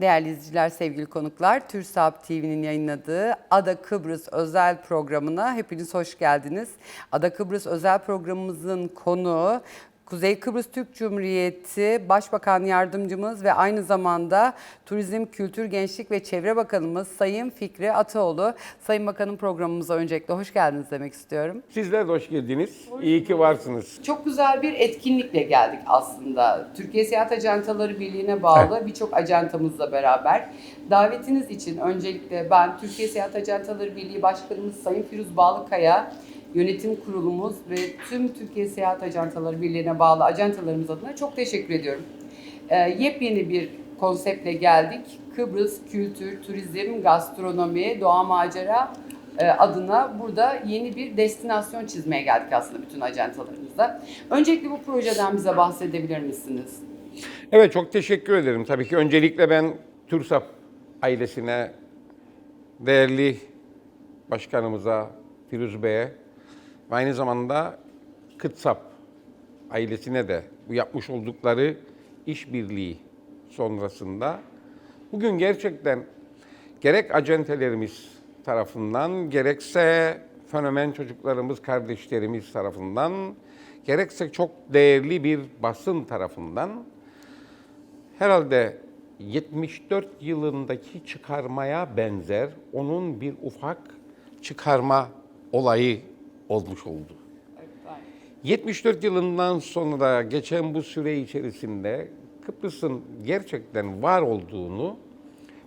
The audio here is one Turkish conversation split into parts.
Değerli izleyiciler, sevgili konuklar, TÜRSAP TV'nin yayınladığı Ada Kıbrıs özel programına hepiniz hoş geldiniz. Ada Kıbrıs özel programımızın konuğu Kuzey Kıbrıs Türk Cumhuriyeti Başbakan Yardımcımız ve aynı zamanda Turizm, Kültür, Gençlik ve Çevre Bakanımız Sayın Fikri Ataoğlu. Sayın Bakanım programımıza öncelikle hoş geldiniz demek istiyorum. Sizler de hoş geldiniz. İyi ki varsınız. Çok güzel bir etkinlikle geldik aslında. Türkiye Seyahat Ajantaları Birliği'ne bağlı birçok ajantamızla beraber. Davetiniz için öncelikle ben Türkiye Seyahat Ajantaları Birliği Başkanımız Sayın Firuz Bağlıkaya, yönetim kurulumuz ve tüm Türkiye Seyahat Ajantaları Birliği'ne bağlı ajantalarımız adına çok teşekkür ediyorum. Ee, yepyeni bir konseptle geldik. Kıbrıs kültür, turizm, gastronomi, doğa macera e, adına burada yeni bir destinasyon çizmeye geldik aslında bütün ajantalarımızda. Öncelikle bu projeden bize bahsedebilir misiniz? Evet çok teşekkür ederim. Tabii ki öncelikle ben TÜRSAP ailesine, değerli başkanımıza, Firuz Bey'e aynı zamanda KıtSap ailesine de bu yapmış oldukları işbirliği sonrasında bugün gerçekten gerek acentelerimiz tarafından gerekse fenomen çocuklarımız, kardeşlerimiz tarafından gerekse çok değerli bir basın tarafından herhalde 74 yılındaki çıkarmaya benzer onun bir ufak çıkarma olayı olmuş oldu. 74 yılından sonra geçen bu süre içerisinde Kıbrıs'ın gerçekten var olduğunu,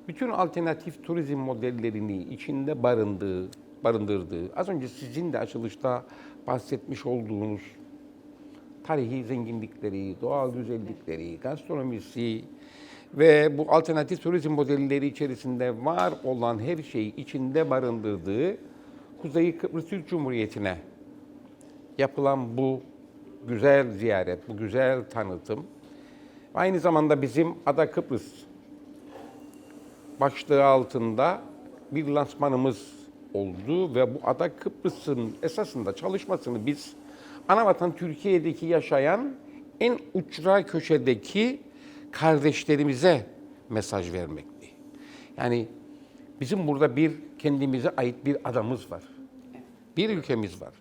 bütün alternatif turizm modellerini içinde barındığı, barındırdığı, az önce sizin de açılışta bahsetmiş olduğunuz tarihi zenginlikleri, doğal güzellikleri, gastronomisi ve bu alternatif turizm modelleri içerisinde var olan her şeyi içinde barındırdığı Kuzey Kıbrıs Türk Cumhuriyeti'ne yapılan bu güzel ziyaret, bu güzel tanıtım aynı zamanda bizim Ada Kıbrıs başlığı altında bir lansmanımız oldu ve bu Ada Kıbrıs'ın esasında çalışmasını biz Anavatan Türkiye'deki yaşayan en uçra köşedeki kardeşlerimize mesaj vermekti. Yani bizim burada bir kendimize ait bir adamız var. Bir ülkemiz var.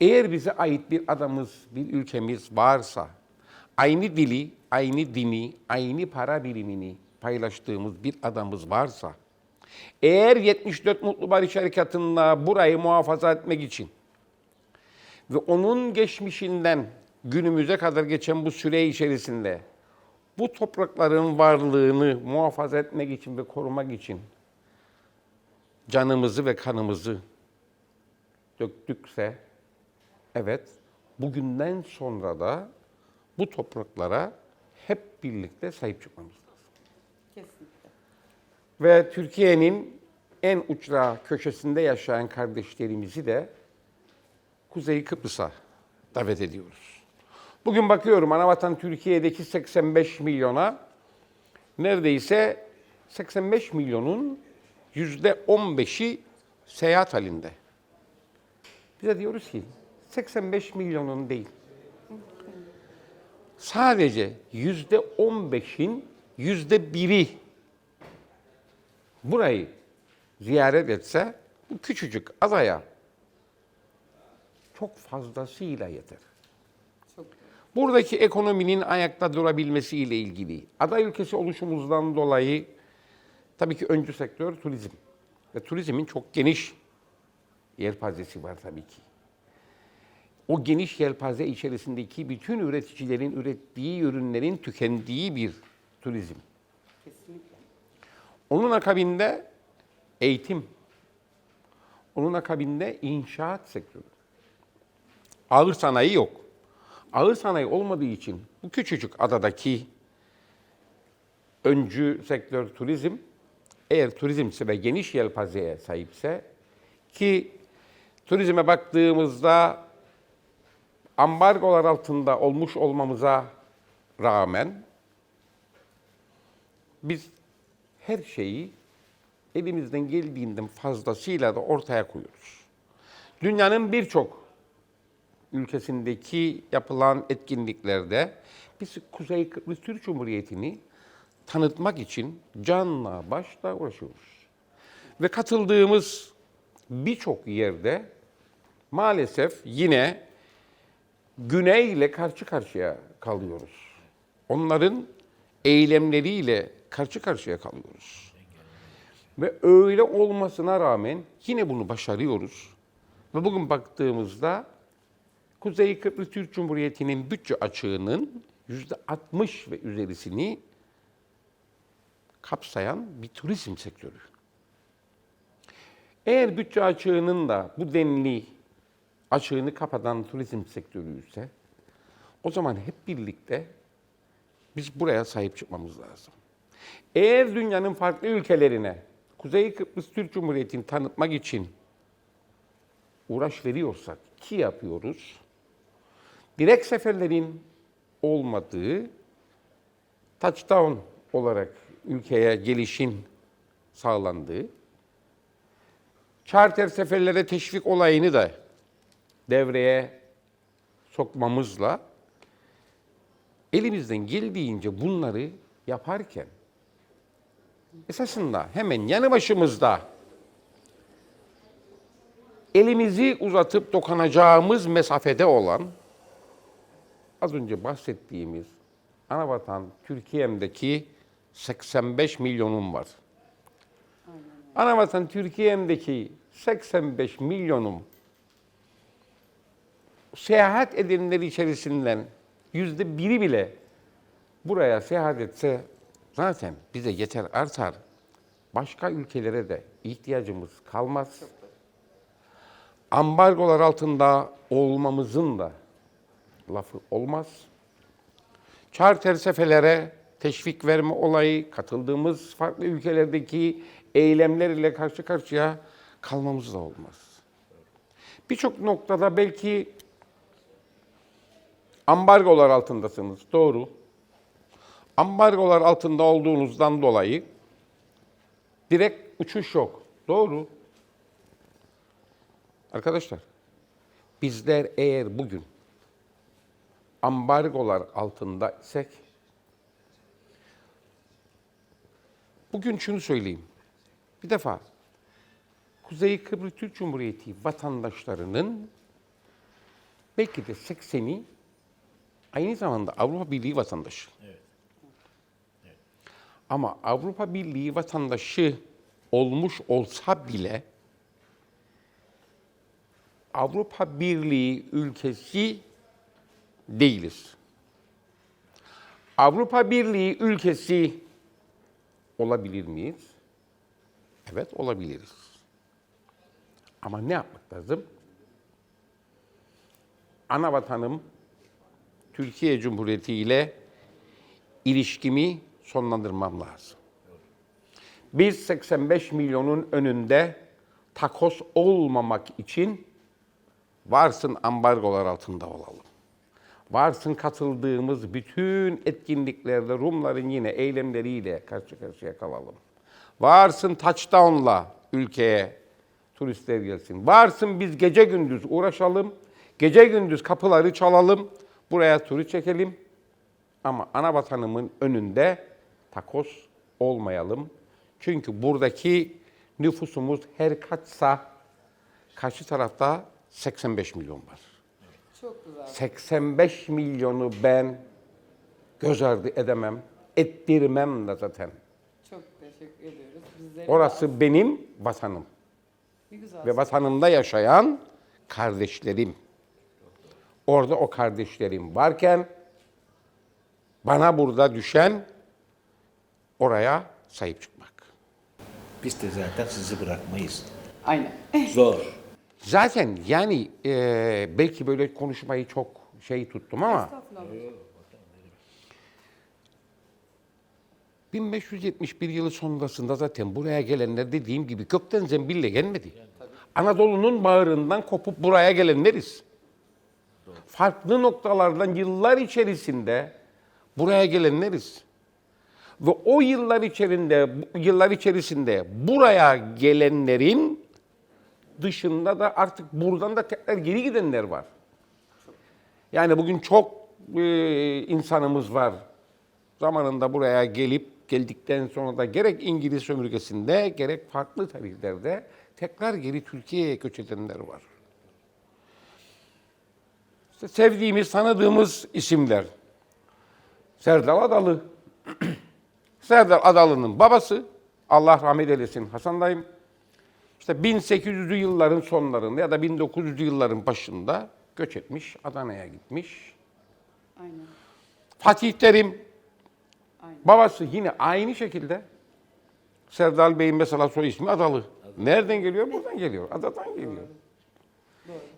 Eğer bize ait bir adamız, bir ülkemiz varsa, aynı dili, aynı dini, aynı para birimini paylaştığımız bir adamız varsa, eğer 74 Mutlu Barış Harekatı'nda burayı muhafaza etmek için ve onun geçmişinden günümüze kadar geçen bu süre içerisinde bu toprakların varlığını muhafaza etmek için ve korumak için canımızı ve kanımızı döktükse evet bugünden sonra da bu topraklara hep birlikte sahip çıkmamız lazım. Kesinlikle. Ve Türkiye'nin en uçra köşesinde yaşayan kardeşlerimizi de Kuzey Kıbrıs'a davet ediyoruz. Bugün bakıyorum Anavatan Türkiye'deki 85 milyona neredeyse 85 milyonun yüzde 15'i seyahat halinde. Bize diyoruz ki 85 milyonun değil. Sadece yüzde 15'in yüzde biri burayı ziyaret etse bu küçücük adaya çok fazlasıyla yeter. Çok Buradaki ekonominin ayakta durabilmesiyle ilgili aday ülkesi oluşumuzdan dolayı tabii ki öncü sektör turizm. Ve turizmin çok geniş yelpazesi var tabii ki. O geniş yelpaze içerisindeki bütün üreticilerin ürettiği ürünlerin tükendiği bir turizm. kesinlikle. Onun akabinde eğitim. Onun akabinde inşaat sektörü. Ağır sanayi yok. Ağır sanayi olmadığı için bu küçücük adadaki öncü sektör turizm eğer turizmse ve geniş yelpazeye sahipse ki turizme baktığımızda ambargolar altında olmuş olmamıza rağmen biz her şeyi elimizden geldiğinden fazlasıyla da ortaya koyuyoruz. Dünyanın birçok ülkesindeki yapılan etkinliklerde biz Kuzey Kıbrıs Türk Cumhuriyeti'ni tanıtmak için canla başla uğraşıyoruz. Ve katıldığımız birçok yerde maalesef yine Güney ile karşı karşıya kalıyoruz. Onların eylemleriyle karşı karşıya kalıyoruz. Ve öyle olmasına rağmen yine bunu başarıyoruz. Ve bugün baktığımızda Kuzey Kıbrıs Türk Cumhuriyeti'nin bütçe açığının yüzde 60 ve üzerisini kapsayan bir turizm sektörü. Eğer bütçe açığının da bu denli açığını kapatan turizm sektörü ise o zaman hep birlikte biz buraya sahip çıkmamız lazım. Eğer dünyanın farklı ülkelerine Kuzey Kıbrıs Türk Cumhuriyeti'ni tanıtmak için uğraş veriyorsak ki yapıyoruz, direkt seferlerin olmadığı touchdown olarak ülkeye gelişin sağlandığı, charter seferlere teşvik olayını da devreye sokmamızla elimizden geldiğince bunları yaparken esasında hemen yanı başımızda elimizi uzatıp dokunacağımız mesafede olan az önce bahsettiğimiz anavatan Türkiye'mdeki 85 milyonum var. Anavatan Türkiye'mdeki 85 milyonum seyahat edenler içerisinden yüzde biri bile buraya seyahat etse zaten bize yeter artar. Başka ülkelere de ihtiyacımız kalmaz. Ambargolar altında olmamızın da lafı olmaz. Charter seferlere teşvik verme olayı, katıldığımız farklı ülkelerdeki eylemler ile karşı karşıya kalmamız da olmaz. Birçok noktada belki ambargolar altındasınız. Doğru. Ambargolar altında olduğunuzdan dolayı direkt uçuş yok. Doğru. Arkadaşlar, bizler eğer bugün ambargolar altında isek bugün şunu söyleyeyim. Bir defa Kuzey Kıbrıs Türk Cumhuriyeti vatandaşlarının belki de 80'i aynı zamanda Avrupa Birliği vatandaşı. Ama Avrupa Birliği vatandaşı olmuş olsa bile Avrupa Birliği ülkesi değiliz. Avrupa Birliği ülkesi olabilir miyiz? Evet olabiliriz. Ama ne yapmak lazım? Ana vatanım Türkiye Cumhuriyeti ile ilişkimi sonlandırmam lazım. Biz 85 milyonun önünde takos olmamak için varsın ambargolar altında olalım. Varsın katıldığımız bütün etkinliklerde Rumların yine eylemleriyle karşı karşıya kalalım. Varsın touchdown'la ülkeye turistler gelsin. Varsın biz gece gündüz uğraşalım. Gece gündüz kapıları çalalım. Buraya turist çekelim. Ama ana vatanımın önünde takos olmayalım. Çünkü buradaki nüfusumuz her kaçsa karşı tarafta 85 milyon var. Çok güzel. 85 milyonu ben göz ardı edemem, ettirmem de zaten. Çok teşekkür ediyoruz. Bizlere Orası benim vatanım ne güzel. ve vatanımda yaşayan kardeşlerim. Orada o kardeşlerim varken bana burada düşen oraya sahip çıkmak. Biz de zaten sizi bırakmayız. Aynen. Zor. Zaten yani eee, belki böyle konuşmayı çok şey tuttum ama Estağfurullah. 1571 yılı sonrasında zaten buraya gelenler dediğim gibi gökten zembille gelmedi. Anadolu'nun bağrından kopup buraya gelenleriz. Farklı noktalardan yıllar içerisinde buraya gelenleriz. Ve o yıllar içerisinde yıllar içerisinde buraya gelenlerin dışında da artık buradan da tekrar geri gidenler var. Yani bugün çok e, insanımız var. Zamanında buraya gelip geldikten sonra da gerek İngiliz sömürgesinde gerek farklı tarihlerde tekrar geri Türkiye'ye göç edenler var. İşte sevdiğimiz, tanıdığımız isimler. Serdar Adalı. Serdar Adalı'nın babası, Allah rahmet eylesin Hasan dayım. İşte 1800'lü yılların sonlarında ya da 1900'lü yılların başında göç etmiş, Adana'ya gitmiş. Aynen. Fatih Terim, Aynen. babası yine aynı şekilde. Serdar Bey'in mesela soy ismi Adalı. Nereden geliyor? Buradan geliyor. Adadan geliyor.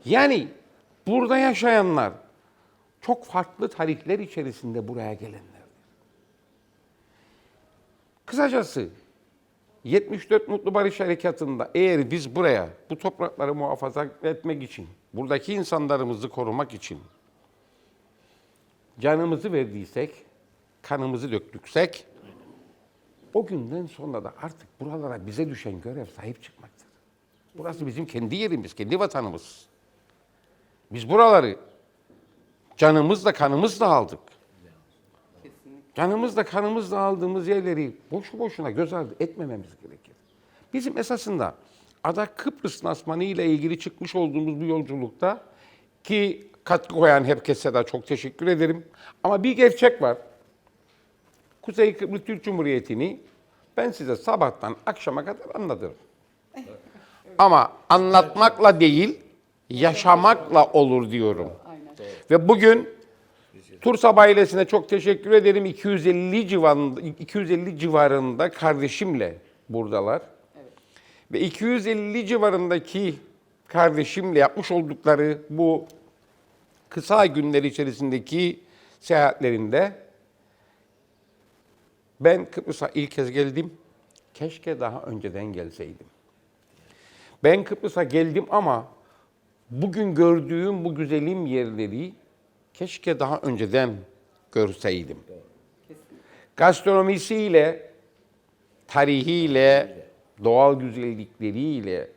Yani burada yaşayanlar çok farklı tarihler içerisinde buraya gelenler. Kısacası 74 Mutlu Barış Harekatı'nda eğer biz buraya bu toprakları muhafaza etmek için, buradaki insanlarımızı korumak için canımızı verdiysek, kanımızı döktüksek, o günden sonra da artık buralara bize düşen görev sahip çıkmaktır. Burası bizim kendi yerimiz, kendi vatanımız. Biz buraları canımızla, kanımızla aldık. Canımızla, kanımızla aldığımız yerleri boşu boşuna göz ardı etmememiz gerekir. Bizim esasında Ada Kıbrıs Nasmanı ile ilgili çıkmış olduğumuz bu yolculukta ki katkı koyan herkese de çok teşekkür ederim. Ama bir gerçek var. Kuzey Kıbrıs Türk Cumhuriyeti'ni ben size sabahtan akşama kadar anlatırım. Ama anlatmakla değil, yaşamakla olur diyorum. Aynen. Ve bugün Tursab ailesine çok teşekkür ederim. 250 civarında 250 civarında kardeşimle buradalar. Ve 250 civarındaki kardeşimle yapmış oldukları bu kısa günler içerisindeki seyahatlerinde ben Kıbrıs'a ilk kez geldim. Keşke daha önceden gelseydim. Ben Kıbrıs'a geldim ama bugün gördüğüm bu güzelim yerleri keşke daha önceden görseydim. Gastronomisiyle, tarihiyle, doğal güzellikleriyle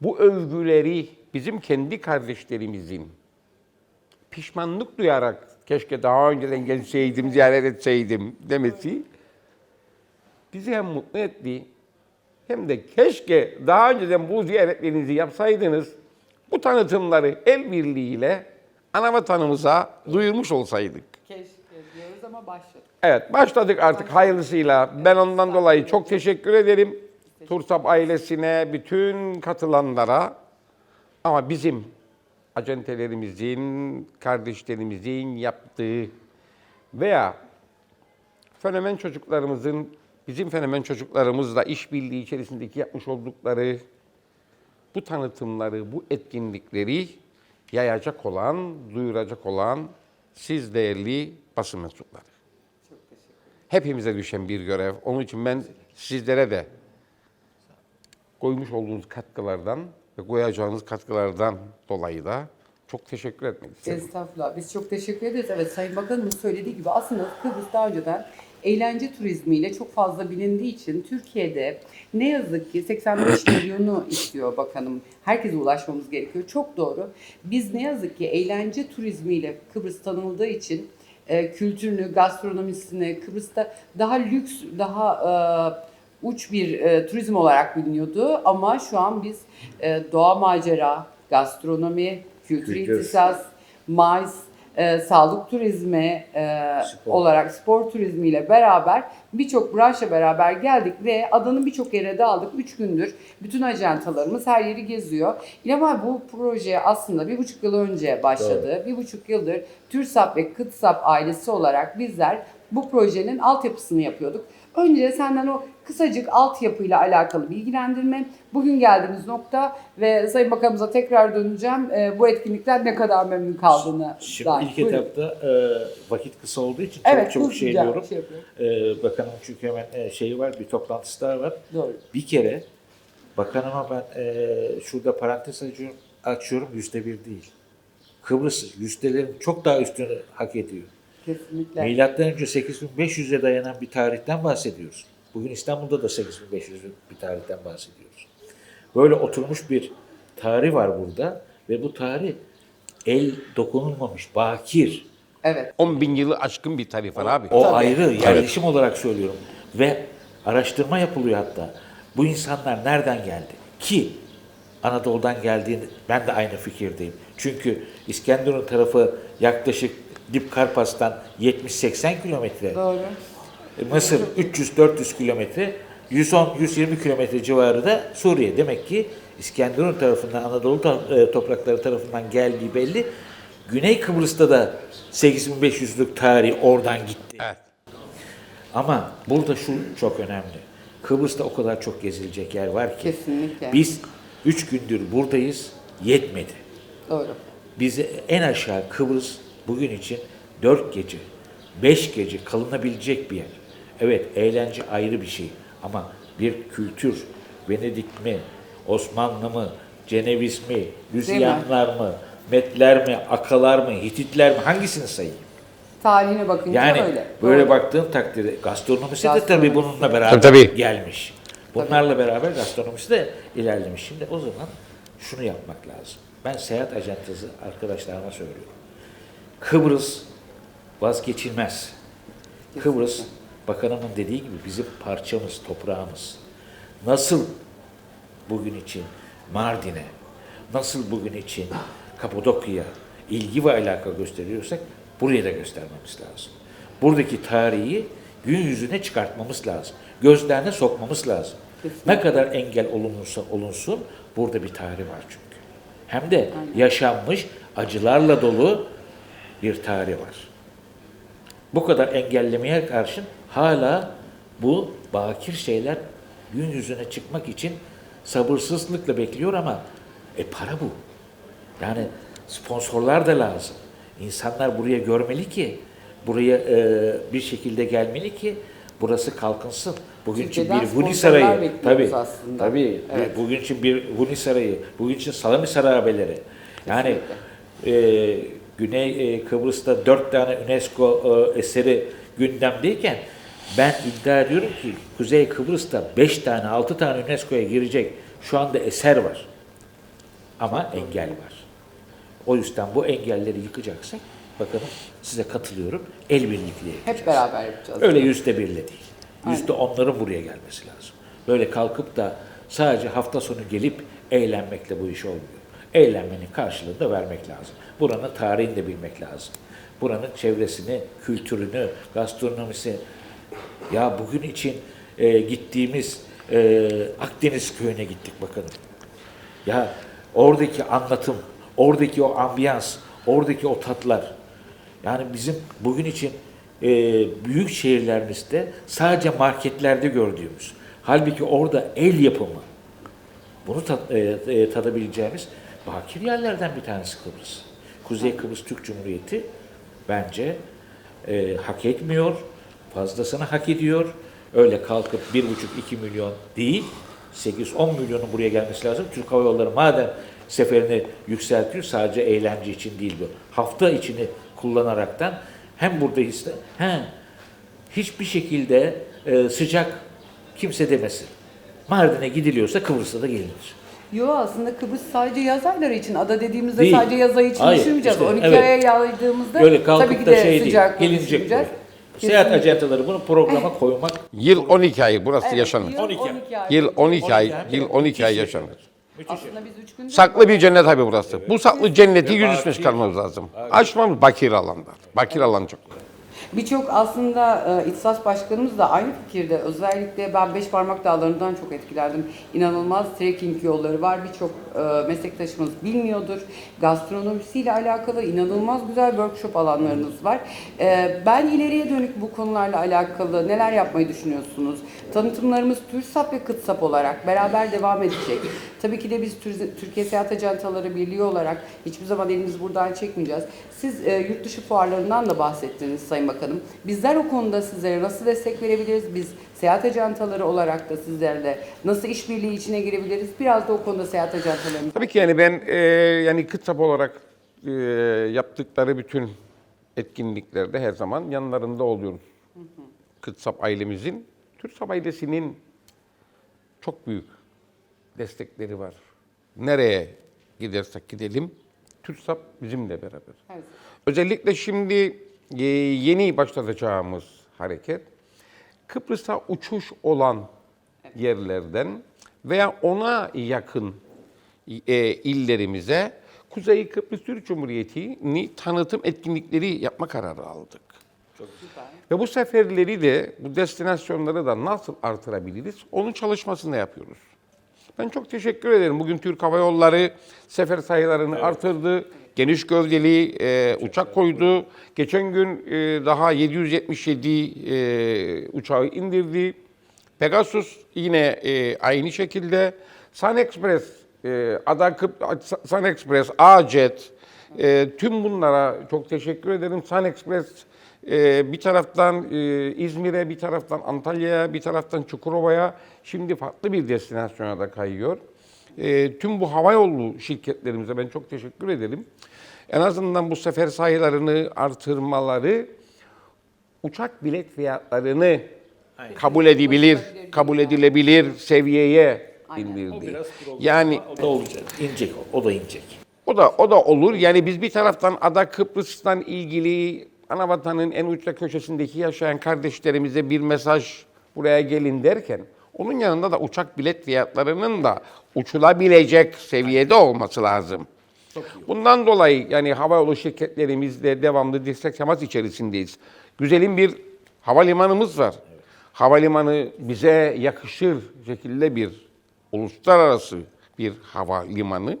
bu övgüleri bizim kendi kardeşlerimizin pişmanlık duyarak keşke daha önceden gelseydim, ziyaret etseydim demesi bizi hem mutlu etti hem de keşke daha önceden bu ziyaretlerinizi yapsaydınız, bu tanıtımları el birliğiyle ana vatanımıza duyurmuş olsaydık. Keşke diyoruz ama başladık. Evet, başladık artık hayırlısıyla. Ben ondan dolayı çok teşekkür ederim. Tursap ailesine, bütün katılanlara. Ama bizim acentelerimizin, kardeşlerimizin yaptığı veya fenomen çocuklarımızın, bizim fenomen çocuklarımızla işbirliği içerisindeki yapmış oldukları bu tanıtımları, bu etkinlikleri yayacak olan, duyuracak olan siz değerli basın mensupları. Hepimize düşen bir görev. Onun için ben sizlere de koymuş olduğunuz katkılardan ve koyacağınız katkılardan dolayı da çok teşekkür etmek isterim. Estağfurullah. Biz çok teşekkür ederiz. Evet Sayın Bakanımın söylediği gibi aslında Kıbrıs daha önceden eğlence turizmiyle çok fazla bilindiği için Türkiye'de ne yazık ki 85 milyonu istiyor bakanım. Herkese ulaşmamız gerekiyor. Çok doğru. Biz ne yazık ki eğlence turizmiyle Kıbrıs tanınıldığı için e, kültürünü, gastronomisini, Kıbrıs'ta daha lüks, daha e, uç bir e, turizm olarak biliniyordu. Ama şu an biz e, doğa macera, gastronomi, kültür Kültür. ihtisas, MICE, e, sağlık turizmi e, Spor. olarak spor turizmiyle beraber birçok branşla beraber geldik ve adanın birçok yere dağıldık. Üç gündür bütün ajantalarımız her yeri geziyor. İlham abi bu proje aslında bir buçuk yıl önce başladı. Bir buçuk yıldır TÜRSAP ve KıtSAP ailesi olarak bizler bu projenin altyapısını yapıyorduk. Önce senden o kısacık altyapıyla alakalı bilgilendirme, bugün geldiğimiz nokta ve Sayın Bakanımıza tekrar döneceğim. Ee, bu etkinlikten ne kadar memnun kaldığını Şimdi dair. ilk Buyurun. etapta e, vakit kısa olduğu için çok Evet, hızlıca şey diyorum. şey yapıyorum. E, bakanım çünkü hemen e, şeyi var, bir toplantısı daha var. Doğru. Bir kere bakanıma ben e, şurada parantez açıyorum, açıyorum yüzde bir değil. Kıbrıs yüzdelerin çok daha üstünü hak ediyor. Kesinlikle. Milattan önce 8500'e dayanan bir tarihten bahsediyoruz. Bugün İstanbul'da da 8500 bir tarihten bahsediyoruz. Böyle oturmuş bir tarih var burada ve bu tarih el dokunulmamış, bakir. Evet. 10 bin yılı aşkın bir tarih var abi. O Tabii. ayrı yerleşim olarak söylüyorum. Ve araştırma yapılıyor hatta. Bu insanlar nereden geldi? Ki Anadolu'dan geldiğini ben de aynı fikirdeyim. Çünkü İskenderun tarafı yaklaşık Dip Karpas'tan 70-80 kilometre. Doğru. E, Mısır 300-400 kilometre, 110-120 kilometre civarı da Suriye. Demek ki İskenderun tarafından, Anadolu e, toprakları tarafından geldiği belli. Güney Kıbrıs'ta da 8500'lük tarih oradan gitti. Evet. Ama burada şu çok önemli. Kıbrıs'ta o kadar çok gezilecek yer var ki. Kesinlikle. Biz 3 gündür buradayız, yetmedi. Doğru. Bize en aşağı Kıbrıs bugün için 4 gece, 5 gece kalınabilecek bir yer. Evet eğlence ayrı bir şey ama bir kültür, Venedik mi, Osmanlı mı, Ceneviz mi, Lüzyanlar mı, Metler mi, Akalar mı, Hititler mi hangisini sayayım? Tarihine bakınca Yani öyle. böyle Doğru. baktığın takdirde gastronomisi de Gastronomisi. tabii bununla beraber Tabii, tabii. gelmiş. Bunlarla beraber gastronomisi de ilerlemiş. Şimdi o zaman şunu yapmak lazım. Ben seyahat ajantası arkadaşlarıma söylüyorum. Kıbrıs vazgeçilmez. Kıbrıs bakanımın dediği gibi bizim parçamız, toprağımız. Nasıl bugün için Mardin'e, nasıl bugün için Kapadokya'ya ilgi ve alaka gösteriyorsak buraya da göstermemiz lazım. Buradaki tarihi gün yüzüne çıkartmamız lazım. Gözlerine sokmamız lazım. Ne kadar engel olunursa olunsun burada bir tarih var çünkü. Hem de yaşanmış acılarla dolu bir tarih var. Bu kadar engellemeye karşın hala bu bakir şeyler gün yüzüne çıkmak için sabırsızlıkla bekliyor ama e para bu. Yani sponsorlar da lazım. İnsanlar buraya görmeli ki, buraya e, bir şekilde gelmeli ki burası kalkınsın. Bugün için bir Huni Sarayı, tabii, aslında. tabii. Evet. Bugün için bir Huni Sarayı, bugün için Salami Sarabeleri. Yani e, Güney e, Kıbrıs'ta dört tane UNESCO e, eseri gündemdeyken ben iddia ediyorum ki Kuzey Kıbrıs'ta beş tane, altı tane UNESCO'ya girecek şu anda eser var. Ama engel var. O yüzden bu engelleri yıkacaksak bakalım size katılıyorum el birlikle yapacağız. Hep beraber yapacağız. Öyle yüzde birle değil. Yüzde onların buraya gelmesi lazım. Böyle kalkıp da sadece hafta sonu gelip eğlenmekle bu iş olmuyor. Eğlenmenin karşılığını da vermek lazım. Buranın tarihini de bilmek lazım. Buranın çevresini, kültürünü, gastronomisi. Ya bugün için e, gittiğimiz e, Akdeniz köyüne gittik bakalım. Ya oradaki anlatım, oradaki o ambiyans, oradaki o tatlar. Yani bizim bugün için e, büyük şehirlerimizde sadece marketlerde gördüğümüz. Halbuki orada el yapımı. Bunu ta- e, e, tadabileceğimiz bakir yerlerden bir tanesi Kıbrıs. Kuzey Kıbrıs Türk Cumhuriyeti bence e, hak etmiyor. Fazlasını hak ediyor. Öyle kalkıp 1,5-2 milyon değil, 8-10 milyonun buraya gelmesi lazım. Türk Hava Yolları madem seferini yükseltiyor, sadece eğlence için değil bu. Hafta içini kullanaraktan hem burada hisse, he, hiçbir şekilde e, sıcak kimse demesin. Mardin'e gidiliyorsa Kıbrıs'a da gelinir. Yo aslında Kıbrıs sadece yaz ayları için. Ada dediğimizde Değil. sadece yaz ayı için Hayır, düşünmeyeceğiz. işte, 12 evet. aya yaydığımızda Öyle kalkıp tabii ki da de şey değil, sıcak gelinecek düşüneceğiz. Seyahat ajantaları bunu programa koymak Yıl 12 ay burası Evet, yaşanır. yıl 12 ay. 12 ay. Yıl 12 ay, 12 ay. yıl 12 ay Müthiş yaşanır. Aslında biz 3 günde Saklı bir cennet abi burası. Bu saklı cenneti yüz üstüne çıkarmamız lazım. Açmamız bakir alanlar. Bakir alan çok. Birçok aslında e, İhtisas Başkanımız da aynı fikirde. Özellikle ben Beş Parmak Dağları'ndan çok etkilendim. İnanılmaz trekking yolları var. Birçok e, meslektaşımız bilmiyordur. Gastronomisiyle alakalı inanılmaz güzel workshop alanlarınız var. E, ben ileriye dönük bu konularla alakalı neler yapmayı düşünüyorsunuz? Tanıtımlarımız TÜRSAP ve KıtSAP olarak beraber devam edecek. Tabii ki de biz Tür- Türkiye Seyahat Ajantaları Birliği olarak hiçbir zaman elimizi buradan çekmeyeceğiz. Siz e, yurt dışı fuarlarından da bahsettiniz Sayın Bakanım. Bizler o konuda sizlere nasıl destek verebiliriz? Biz seyahat ajantaları olarak da sizlerle nasıl işbirliği içine girebiliriz? Biraz da o konuda seyahat ajantalarımız. Tabii ki yani ben e, yani kıtsap olarak e, yaptıkları bütün etkinliklerde her zaman yanlarında oluyoruz. Kıtsap ailemizin, Türksap ailesinin çok büyük destekleri var. Nereye gidersek gidelim, Türksap bizimle beraber. Evet. Özellikle şimdi yeni başlatacağımız hareket Kıbrıs'a uçuş olan yerlerden veya ona yakın e, illerimize Kuzey Kıbrıs Türk Cumhuriyeti'ni tanıtım etkinlikleri yapma kararı aldık. Ve bu seferleri de, bu destinasyonları da nasıl artırabiliriz? Onun çalışmasını yapıyoruz. Ben çok teşekkür ederim. Bugün Türk Hava Yolları sefer sayılarını artırdı. Geniş gövdeli e, uçak koydu. Geçen gün e, daha 777 e, uçağı indirdi. Pegasus yine e, aynı şekilde. Sun Express, e, Ada Kıp, Sun Express, A-Jet, e, tüm bunlara çok teşekkür ederim. Sun Express e, bir taraftan e, İzmir'e, bir taraftan Antalya'ya, bir taraftan Çukurova'ya şimdi farklı bir destinasyona da kayıyor. E, tüm bu havayolu şirketlerimize ben çok teşekkür ederim. En azından bu sefer sayılarını artırmaları uçak bilet fiyatlarını kabul edilebilir, kabul edilebilir seviyeye indirdi. Yani O da olacak. İnecek o. O da inecek. o da o da olur. Yani biz bir taraftan Ada Kıbrıs'tan ilgili anavatanın en uçta köşesindeki yaşayan kardeşlerimize bir mesaj buraya gelin derken onun yanında da uçak bilet fiyatlarının da uçulabilecek seviyede olması lazım. Bundan dolayı yani havayolu şirketlerimizle devamlı destek temas içerisindeyiz. Güzelim bir havalimanımız var. Havalimanı bize yakışır şekilde bir uluslararası bir havalimanı.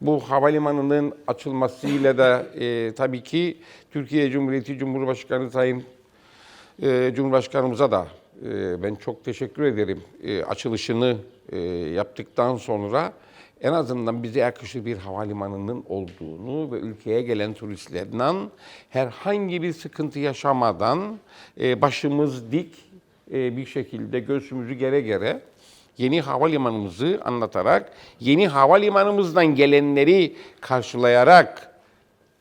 Bu havalimanının açılmasıyla da e, tabii ki Türkiye Cumhuriyeti Cumhurbaşkanı Sayın e, Cumhurbaşkanımıza da e, ben çok teşekkür ederim. E, açılışını e, yaptıktan sonra en azından bize yakışır bir havalimanının olduğunu ve ülkeye gelen turistlerden herhangi bir sıkıntı yaşamadan başımız dik bir şekilde göğsümüzü gere gere yeni havalimanımızı anlatarak, yeni havalimanımızdan gelenleri karşılayarak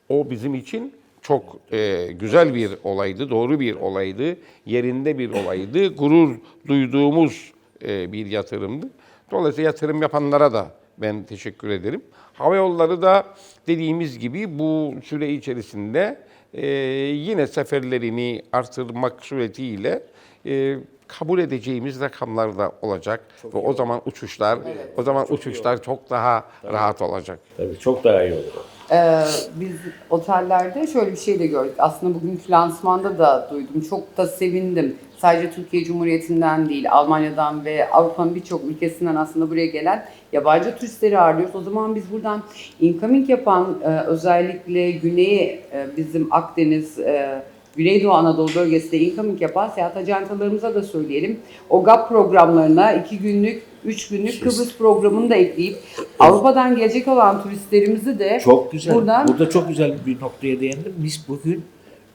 o bizim için çok e, güzel bir olaydı, doğru bir olaydı, yerinde bir olaydı, gurur duyduğumuz e, bir yatırımdı. Dolayısıyla yatırım yapanlara da ben teşekkür ederim. Hava yolları da dediğimiz gibi bu süre içerisinde e, yine seferlerini artırmak suretiyle e, kabul edeceğimiz rakamlar da olacak ve o zaman uçuşlar, o zaman uçuşlar çok daha rahat olacak. Tabii çok daha iyi olur. Ee, biz otellerde şöyle bir şey de gördük. Aslında bugünkü lansmanda da duydum. Çok da sevindim. Sadece Türkiye Cumhuriyeti'nden değil, Almanya'dan ve Avrupa'nın birçok ülkesinden aslında buraya gelen yabancı turistleri ağırlıyoruz. O zaman biz buradan incoming yapan e, özellikle güneye e, bizim Akdeniz, e, Güneydoğu Anadolu bölgesinde incoming yapan seyahat ajantalarımıza da söyleyelim. O GAP programlarına iki günlük, üç günlük Kıbrıs programını da ekleyip Avrupa'dan gelecek olan turistlerimizi de Çok güzel. buradan Burada çok güzel bir noktaya değindim. Biz bugün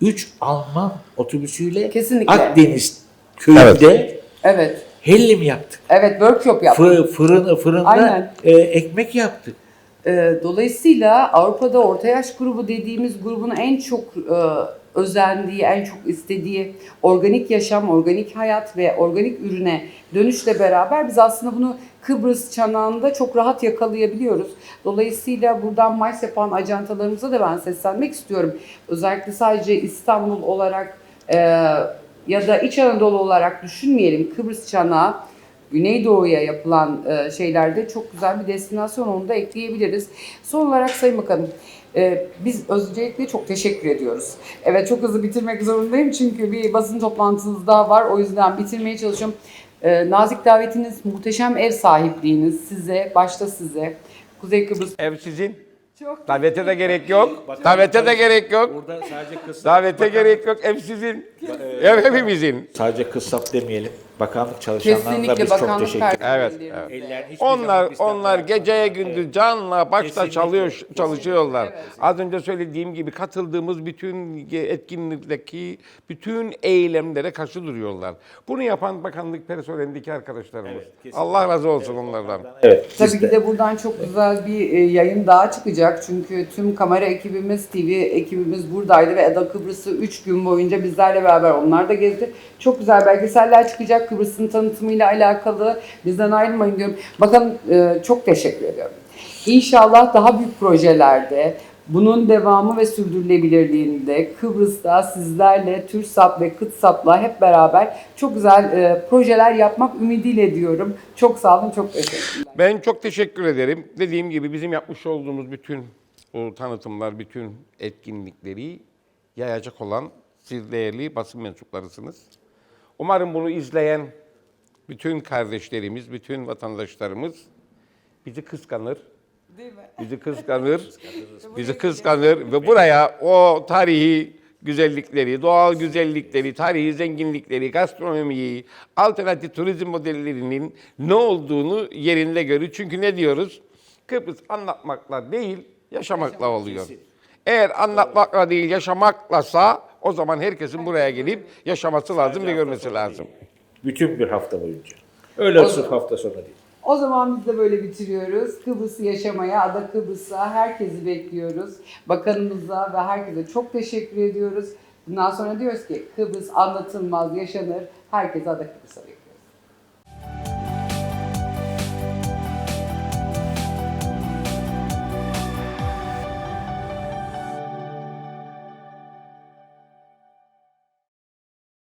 3 Alman otobüsüyle Kesinlikle. Akdeniz köyünde evet hellim yaptık. evet workshop yaptık. Fı, fırın, fırında Aynen. e, ekmek yaptık. Ee, Dolayısıyla Avrupa'da orta yaş grubu dediğimiz grubun en çok e, özendiği, en çok istediği organik yaşam, organik hayat ve organik ürüne dönüşle beraber biz aslında bunu Kıbrıs çanağında çok rahat yakalayabiliyoruz. Dolayısıyla buradan Mayıs yapan ajantalarımıza da ben seslenmek istiyorum. Özellikle sadece İstanbul olarak e, ya da İç Anadolu olarak düşünmeyelim. Kıbrıs çanağı Güneydoğu'ya yapılan e, şeylerde çok güzel bir destinasyon onu da ekleyebiliriz. Son olarak Sayın Bakanım, e, biz öncelikle çok teşekkür ediyoruz. Evet çok hızlı bitirmek zorundayım çünkü bir basın toplantınız daha var. O yüzden bitirmeye çalışıyorum. E, nazik davetiniz, muhteşem ev sahipliğiniz size, başta size. Kuzey Kıbrıs Ev sizin. çok Davete de gerek yok. Davete de gerek yok. Burada sadece kıssap, Davete gerek yok. Ev sizin. Ev hepimizin. sadece kıssap demeyelim. Bakanlık çalışanlarına da kesinlikle biz çok bakanlık teşekkür ederiz. Evet, hiçbir zaman Onlar onlar geceye gündüz canla başla Kesinlikle, çalıyor kesinlikle. çalışıyorlar. Az önce söylediğim gibi katıldığımız bütün etkinlikteki bütün eylemlere karşı duruyorlar. Bunu yapan bakanlık personelindeki arkadaşlarımız. Evet, kesinlikle. Allah razı olsun onlardan. Evet. Tabii ki de. buradan çok güzel bir e, yayın daha çıkacak. Çünkü tüm kamera ekibimiz, TV ekibimiz buradaydı ve Ada Kıbrıs'ı 3 gün boyunca bizlerle beraber onlar da gezdi. Çok güzel belgeseller çıkacak Kıbrıs'ın tanıtımıyla alakalı. Bizden ayrılmayın diyorum. Bakın e, çok teşekkür ediyorum. İnşallah daha büyük projelerde Bunun devamı ve sürdürülebilirliğinde Kıbrıs'ta sizlerle TÜRSAP ve KıtSAP'la hep beraber çok güzel e, projeler yapmak ümidiyle diyorum. Çok sağ olun, çok teşekkürler. Ben çok teşekkür ederim. Dediğim gibi bizim yapmış olduğumuz bütün o tanıtımlar, bütün etkinlikleri yayacak olan siz değerli basın mensuplarısınız. Umarım bunu izleyen bütün kardeşlerimiz, bütün vatandaşlarımız bizi kıskanır. Değil mi? Bizi kıskanır. bizi kıskanır ve buraya o tarihi güzellikleri, doğal güzellikleri, tarihi zenginlikleri, gastronomiyi, alternatif turizm modellerinin ne olduğunu yerinde görür. Çünkü ne diyoruz? Kıbrıs anlatmakla değil, yaşamakla oluyor. Eğer anlatmakla değil, yaşamaklasa o zaman herkesin buraya gelip yaşaması lazım ve görmesi lazım. Bütün bir hafta boyunca. Öyle sırf hafta sonu değil. O zaman biz de böyle bitiriyoruz. Kıbrıs'ı yaşamaya, Ada Kıbrıs'a herkesi bekliyoruz. Bakanımıza ve herkese çok teşekkür ediyoruz. Bundan sonra diyoruz ki Kıbrıs anlatılmaz, yaşanır. Herkese Ada Kıbrıs'a bekliyoruz.